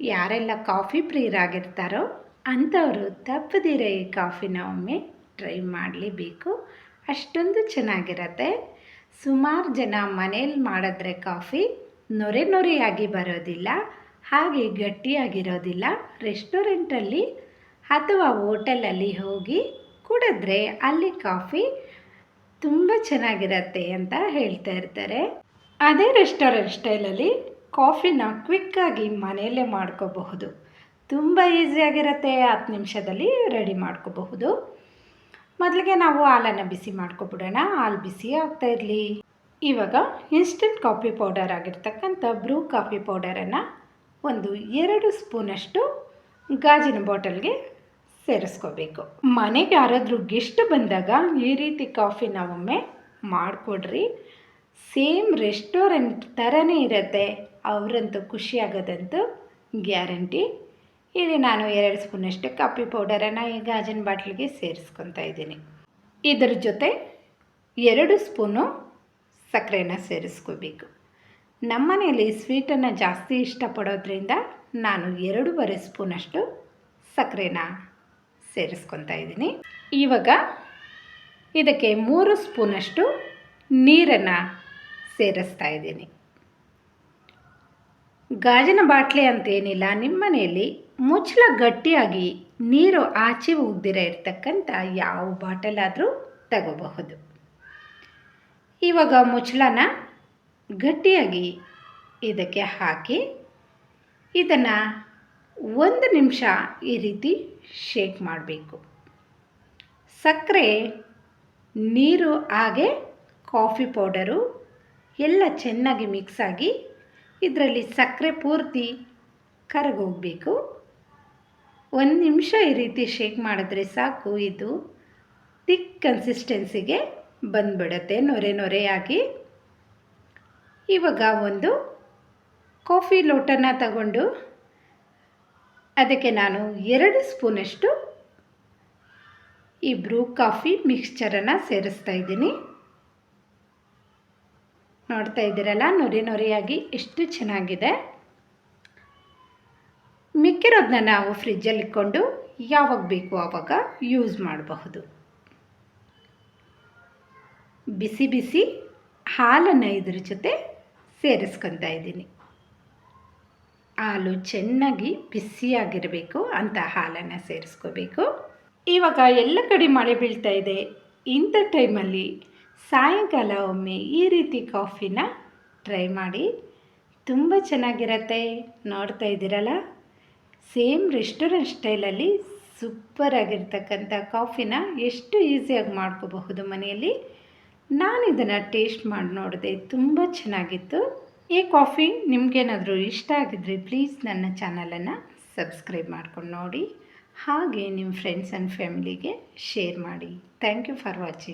ಯಾರೆಲ್ಲ ಕಾಫಿ ಪ್ರಿಯರಾಗಿರ್ತಾರೋ ಅಂಥವರು ತಪ್ಪದಿರ ಈ ಕಾಫಿನ ಒಮ್ಮೆ ಟ್ರೈ ಮಾಡಲೇಬೇಕು. ಅಷ್ಟೊಂದು ಚೆನ್ನಾಗಿರತ್ತೆ. ಸುಮಾರು ಜನ ಮನೇಲಿ ಮಾಡಿದ್ರೆ ಕಾಫಿ ನೊರೆ ನೊರೆಯಾಗಿ ಬರೋದಿಲ್ಲ, ಹಾಗೆ ಗಟ್ಟಿಯಾಗಿರೋದಿಲ್ಲ ರೆಸ್ಟೋರೆಂಟಲ್ಲಿ ಅಥವಾ ಹೋಟೆಲಲ್ಲಿ ಹೋಗಿ ಕುಡಿದ್ರೆ ಅಲ್ಲಿ ಕಾಫಿ ತುಂಬ ಚೆನ್ನಾಗಿರತ್ತೆ ಅಂತ ಹೇಳ್ತಾ ಇರ್ತಾರೆ. ಅದೇ ರೆಸ್ಟೋರೆಂಟ್ ಸ್ಟೈಲಲ್ಲಿ ಕಾಫಿನ ಕ್ವಿಕ್ಕಾಗಿ ಮನೆಯಲ್ಲೇ ಮಾಡ್ಕೋಬಹುದು. ತುಂಬ ಈಸಿಯಾಗಿರುತ್ತೆ ಹತ್ತು ನಿಮಿಷದಲ್ಲಿ ರೆಡಿ ಮಾಡ್ಕೋಬಹುದು. ಮೊದಲಿಗೆ ನಾವು ಹಾಲನ್ನು ಬಿಸಿ ಮಾಡ್ಕೊಬಿಡೋಣ. ಹಾಲು ಬಿಸಿ ಆಗ್ತಾ ಇರಲಿ. ಇವಾಗ ಇನ್ಸ್ಟೆಂಟ್ ಕಾಫಿ ಪೌಡರ್ ಆಗಿರ್ತಕ್ಕಂಥ ಬ್ರೂ ಕಾಫಿ ಪೌಡರನ್ನು ಒಂದು ಎರಡು ಸ್ಪೂನಷ್ಟು ಗಾಜಿನ ಬಾಟಲ್ಗೆ ಸೇರಿಸ್ಕೋಬೇಕು. ಮನೆಗೆ ಯಾರಾದರೂ ಗೆಸ್ಟ್ ಬಂದಾಗ ಈ ರೀತಿ ಕಾಫಿನ ಒಮ್ಮೆ ಮಾಡಿಕೊಡ್ರಿ. ಸೇಮ್ ರೆಸ್ಟೋರೆಂಟ್ ಥರನೇ ಇರುತ್ತೆ. ಅವರಂತೂ ಖುಷಿಯಾಗೋದಂತೂ ಗ್ಯಾರಂಟಿ ಇಲ್ಲಿ ನಾನು ಎರಡು ಸ್ಪೂನಷ್ಟು ಕಾಫಿ ಪೌಡರನ್ನು ಈ ಗಾಜಿನ ಬಾಟ್ಲಿಗೆ ಸೇರಿಸ್ಕೊತಾ ಇದ್ದೀನಿ. ಇದರ ಜೊತೆ ಎರಡು ಸ್ಪೂನು ಸಕ್ಕರೆನ ಸೇರಿಸ್ಕೋಬೇಕು. ನಮ್ಮನೆಯಲ್ಲಿ ಸ್ವೀಟನ್ನು ಜಾಸ್ತಿ ಇಷ್ಟಪಡೋದ್ರಿಂದ ನಾನು ಎರಡೂವರೆ ಸ್ಪೂನಷ್ಟು ಸಕ್ಕರೆನ ಸೇರಿಸ್ಕೊತಾ ಇದ್ದೀನಿ ಇವಾಗ ಇದಕ್ಕೆ ಮೂರು ಸ್ಪೂನಷ್ಟು ನೀರನ್ನು ಸೇರಿಸ್ತಾ ಇದ್ದೀನಿ ಗಾಜಿನ ಬಾಟ್ಲಿ ಅಂತೇನಿಲ್ಲ, ನಿಮ್ಮ ಮನೆಯಲ್ಲಿ ಮುಚ್ಚಳ ಗಟ್ಟಿಯಾಗಿ ನೀರು ಆಚೆ ಉಗ್ದಿರ ಇರ್ತಕ್ಕಂಥ ಯಾವ ಬಾಟಲಾದರೂ ತಗೋಬಹುದು. ಇವಾಗ ಮುಚ್ಚಳನ ಗಟ್ಟಿಯಾಗಿ ಇದಕ್ಕೆ ಹಾಕಿ ಇದನ್ನು ಒಂದು ನಿಮಿಷ ಈ ರೀತಿ ಶೇಕ್ ಮಾಡಬೇಕು. ಸಕ್ಕರೆ, ನೀರು ಹಾಗೆ ಕಾಫಿ ಪೌಡರು ಎಲ್ಲ ಚೆನ್ನಾಗಿ ಮಿಕ್ಸ್ ಆಗಿ ಇದರಲ್ಲಿ ಸಕ್ಕರೆ ಪೂರ್ತಿ ಕರಗೋಗಬೇಕು ಒಂದು ನಿಮಿಷ ಈ ರೀತಿ ಶೇಕ್ ಮಾಡಿದ್ರೆ ಸಾಕು. ಇದು ತಿಕ್ ಕನ್ಸಿಸ್ಟೆನ್ಸಿಗೆ ಬಂದ್ಬಿಡುತ್ತೆ, ನೊರೆ ನೊರೆಯಾಗಿ. ಇವಾಗ ಒಂದು ಕಾಫಿ ಲೋಟನ ತಗೊಂಡು ಅದಕ್ಕೆ ನಾನು ಎರಡು ಸ್ಪೂನಷ್ಟು ಈ ಬ್ರೂ ಕಾಫಿ ಮಿಕ್ಸ್ಚರನ್ನು ಸೇರಿಸ್ತಾ ಇದ್ದೀನಿ. ನೋಡ್ತಾ ಇದ್ದೀರಲ್ಲ, ನೊರೆ ನೊರೆಯಾಗಿ ಎಷ್ಟು ಚೆನ್ನಾಗಿದೆ. ಮಿಕ್ಕಿರೋದನ್ನ ನಾವು ಫ್ರಿಜ್ಜಲ್ಲಿ ಇಟ್ಕೊಂಡು ಯಾವಾಗ ಬೇಕು ಆವಾಗ ಯೂಸ್ ಮಾಡಬಹುದು. ಬಿಸಿ ಬಿಸಿ ಹಾಲನ್ನು ಇದ್ರ ಜೊತೆ ಸೇರಿಸ್ಕೊತಾ ಇದ್ದೀನಿ. ಹಾಲು ಚೆನ್ನಾಗಿ ಬಿಸಿಯಾಗಿರಬೇಕು ಅಂತ ಹಾಲನ್ನು ಸೇರಿಸ್ಕೋಬೇಕು. ಇವಾಗ ಎಲ್ಲ ಕಡೆ ಮಳೆ ಬೀಳ್ತಾ ಇದೆ. ಇಂಥ ಟೈಮಲ್ಲಿ ಸಾಯಂಕಾಲ ಒಮ್ಮೆ ಈ ರೀತಿ ಕಾಫಿನ ಟ್ರೈ ಮಾಡಿ. ತುಂಬ ಚೆನ್ನಾಗಿರತ್ತೆ. ನೋಡ್ತಾ ಇದ್ದೀರಲ್ಲ? ಸೇಮ್ ರೆಸ್ಟೋರೆಂಟ್ ಸ್ಟೈಲಲ್ಲಿ ಸೂಪರ್ ಆಗಿರ್ತಕ್ಕಂಥ ಕಾಫಿನ ಎಷ್ಟು ಈಸಿಯಾಗಿ ಮಾಡ್ಕೋಬಹುದು ಮನೆಯಲ್ಲಿ. ನಾನು ಇದನ್ನು ಟೇಸ್ಟ್ ಮಾಡಿ ನೋಡಿದೆ. ತುಂಬ ಚೆನ್ನಾಗಿತ್ತು. ಈ ಕಾಫಿ ನಿಮಗೇನಾದರೂ ಇಷ್ಟ ಆಗಿದ್ರೆ ಪ್ಲೀಸ್ ನನ್ನ ಚಾನಲನ್ನು ಸಬ್ಸ್ಕ್ರೈಬ್ ಮಾಡ್ಕೊಂಡು ನೋಡಿ ಹಾಗೆ ನಿಮ್ಮ ಫ್ರೆಂಡ್ಸ್ ಆ್ಯಂಡ್ ಫ್ಯಾಮಿಲಿಗೆ ಶೇರ್ ಮಾಡಿ. Thank you for watching